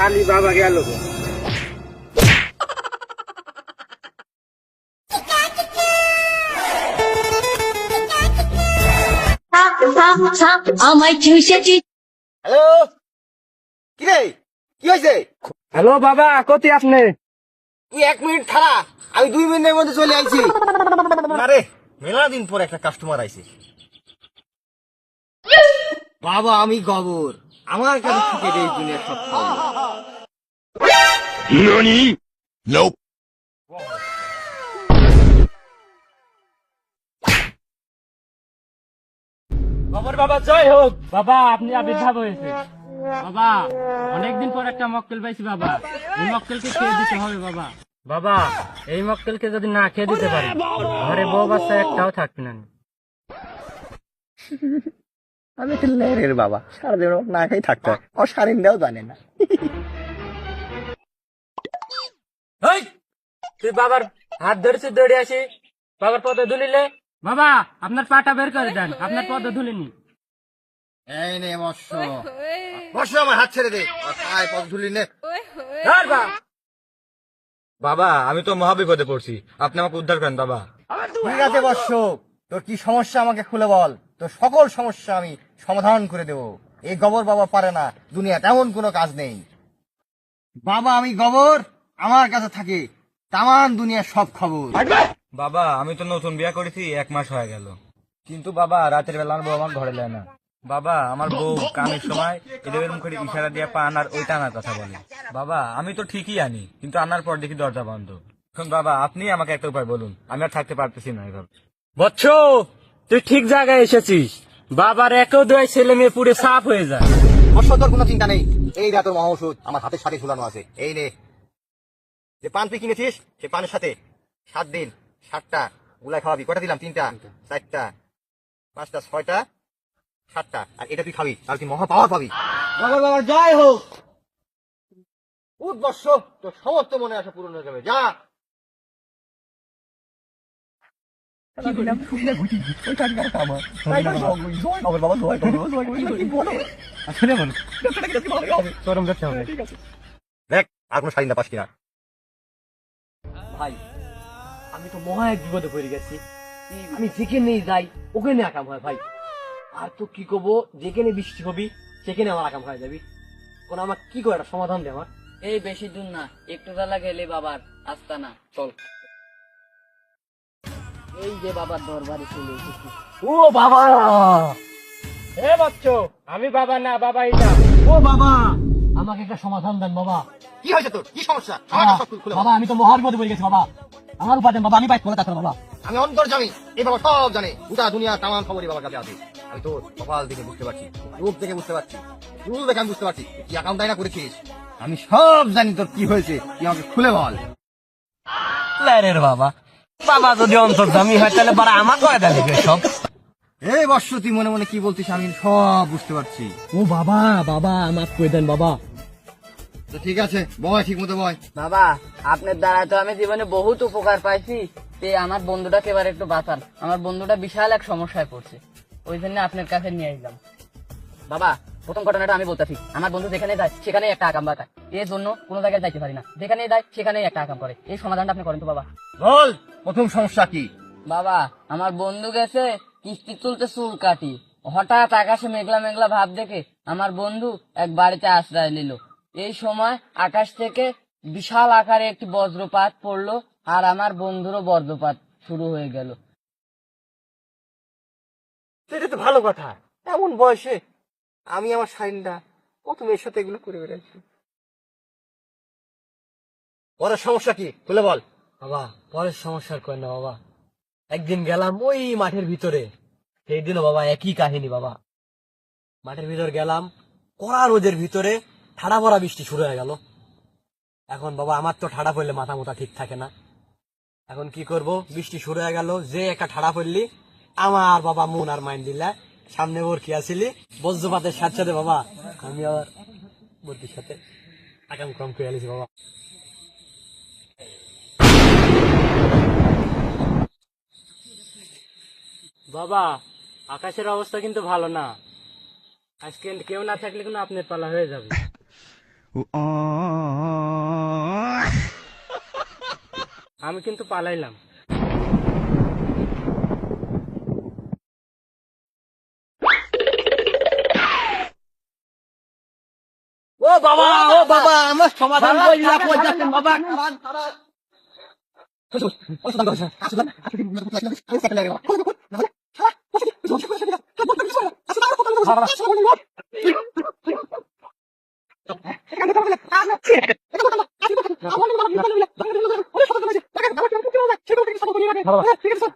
খালি বাবা গেল। গো। আমায় চুষেছি হ্যালো? কি রে? কি হয়েছে হ্যালো বাবা কতি আপনি? তুই এক মিনিট খাড়া আমি দুই মিনিটের মধ্যে চলে আইছি। আরে মেলা দিন পর একটা কাস্টমার আইছে। বাবা আমি গবর। আমার কাছে থেকে এই দুনিয়ার সব Nani? Nope. খবর বাবা জয় হোক। বাবা আপনি আবির্ভাব হয়েছে। বাবা অনেকদিন পর একটা মক্কেল পাইছি বাবা। এই মক্কেলকে খেয়ে দিতে হবে বাবা। বাবা এই মক্কেলকে যদি না খেয়ে দিতে পারি ঘরে বউ বাচ্চা একটাও থাকবে না। আমি তো লেরের বাবা। সারাদিন না খাই থাকতে হয়। ও সারিন্দাও জানে না। তুই বাবার হাত ধরেছি দৌড়ে আসি। বাবার পদে ধুলিলে? বাবা আপনার পাটা বের করে দেন। আপনার পদে ধুলিনি। এই নে বর্ষ বর্ষ আমার হাত ছেড়ে দে। ধুলি নে বাবা আমি তো মহাবিপদে পড়ছি। আপনি আমাকে উদ্ধার করেন বাবা। ঠিক আছে বর্ষ তোর কি সমস্যা আমাকে খুলে বল। তোর সকল সমস্যা আমি সমাধান করে দেব। এই গবর বাবা পারে না। দুনিয়া তেমন কোনো কাজ নেই। বাবা আমি গবর আমার কাছে থাকে। তামান দুনিয়ার সব খবর। বাবা আমি তো নতুন বিয়ে করেছি এক মাস হয়ে গেল। কিন্তু বাবা রাতের বেলা আমার বউ আমার ঘরে দেয় না। বাবা আমার বউ কামের সময় এদের মুখে ইশারা দিয়ে পান আর ওই টানার কথা বলে। বাবা আমি তো ঠিকই আনি কিন্তু আনার পর দেখি দরজা বন্ধ। এখন বাবা আপনি আমাকে একটা উপায় বলুন আমি আর থাকতে পারতেছি না এভাবে। বচ্চ তুই ঠিক জায়গায় এসেছিস। বাবার একও দুই ছেলে মেয়ে পুরে সাফ হয়ে যায়। তোর কোনো চিন্তা নেই। এই দেখ তোর মহা ওষুধ আমার হাতের সাথে ঝুলানো আছে। এই নে যে পান তুই কিনেছিস সে পানের সাথে সাত দিন সাতটা গুলাই খাওয়াবি। কটা দিলাম? তিনটা চারটা পাঁচটা ছয়টা সাতটা। আর এটা তুই খাবি তাহলে তুই মহা পাওয়ার পাবি। বাবার বাবার জয় হোক। উৎবর্ষ তোর সমস্ত মনে আসা পূরণ হয়ে যাবে। যা। দেখ আর কোনো শাড়ি না পাস কিনা। ভাই আমি তো মহা এক বিপদে পড়ে গেছি। আমি যেখানে যাই ওখানে আকাম হয় ভাই। আর তো কি করব যেখানে বৃষ্টি হবি সেখানে আমার আকাম হয়ে যাবি। কোন আমার কি করে একটা সমাধান দে আমার? এই বেশি দূর না একটু বেলা গেলে বাবার আস্তানা চল। এই যে বাবার দরবারে চলে এসেছি। ও বাবা! এ বচ্চ আমি বাবা না বাবা এটা ও বাবা! আমাকে একটা সমাধান দেন বাবা। কি হয়েছে তোর? কি সমস্যা? বাবা, আমাকে বল। আমি তো মহার বিপদে পড়ে গেছি বাবা। আমার উপায় দেন বাবা আমি করে থাকতাম বাবা। আমি অন্তর জানি এই বাবা সব জানে। গোটা দুনিয়া তামান খবরই বাবার কাছে আছে। আমি তোর কপাল দেখে বুঝতে পারছি রূপ দেখে বুঝতে পারছি রূপ দেখে আমি বুঝতে পারছি। কি অ্যাকাউন্ট না করেছিস? আমি সব জানি তোর কি হয়েছে। তুই আমাকে খুলে বল। রে বাবা বাবা যদি অন্তর্দামি হয় তাহলে বারা আমার করে দেন সব? এই বর্ষ তুই মনে মনে কি বলছিস আমি সব বুঝতে পারছি। ও বাবা বাবা আমার করে দেন বাবা? তো ঠিক আছে বয় ঠিক মতো বয়। বাবা আপনার দ্বারা তো আমি জীবনে বহুত উপকার পাইছি। তে আমার বন্ধুটাকে এবার একটু বাঁচান। আমার বন্ধুটা বিশাল এক সমস্যায় পড়ছে। ওই জন্য আপনার কাছে নিয়ে আসলাম। বাবা প্রথম ঘটনাটা আমি বলতেছি। আমার বন্ধু যেখানে যায় সেখানে একটা আকাম বাঁকায়। এর জন্য কোনো জায়গায় যাইতে পারি না। যেখানে যায় সেখানেই একটা আকাম করে। এই সমাধানটা আপনি করেন তো বাবা। বল প্রথম সমস্যা কি? বাবা আমার বন্ধু গেছে কিস্তি তুলতে চুল কাটি। হঠাৎ আকাশে মেঘলা মেঘলা ভাব দেখে আমার বন্ধু এক বাড়িতে আশ্রয় নিল। এই সময় আকাশ থেকে বিশাল আকারে একটি বজ্রপাত পড়ল আর আমার বন্ধুরও বজ্রপাত শুরু হয়ে গেল। এটা তো ভালো কথা। এমন বয়সে আমি আমার সাইনটা কত মেয়ের সাথে এগুলো করে বেড়াচ্ছি পরের সমস্যা কি? খুলে বল। বাবা, পরের সমস্যার কয় না বাবা। একদিন গেলাম ওই মাঠের ভিতরে। সেই দিনও বাবা একই কাহিনী বাবা। মাঠের ভিতর গেলাম কড়া রোদের ভিতরে ঠাড়া পড়া বৃষ্টি শুরু হয়ে গেল। এখন বাবা, আমার তো ঠাড়া পড়লে মাথা মোটা ঠিক থাকে না। এখন কি করব? বৃষ্টি শুরু হয়ে গেল, যে একটা ঠাড়া পড়লি, আমার বাবা মন আর মাইন দিলা, সামনে ওর কি আসিলি, বজ্রপাতের সাথে সাথে বাবা, আমি আবার বর্তির সাথে আকাম কম করে আলিছি বাবা। বাবা, আকাশের অবস্থা কিন্তু ভালো না। আজকে কেউ না থাকলে কিন্তু আপনার পালা হয়ে যাবে। আমি কিন্তু পালাইলাম। ও বাবা ও বাবা আমার সমাধান কইলা কই যাচ্ছেন বাবা। ঠিক আছে।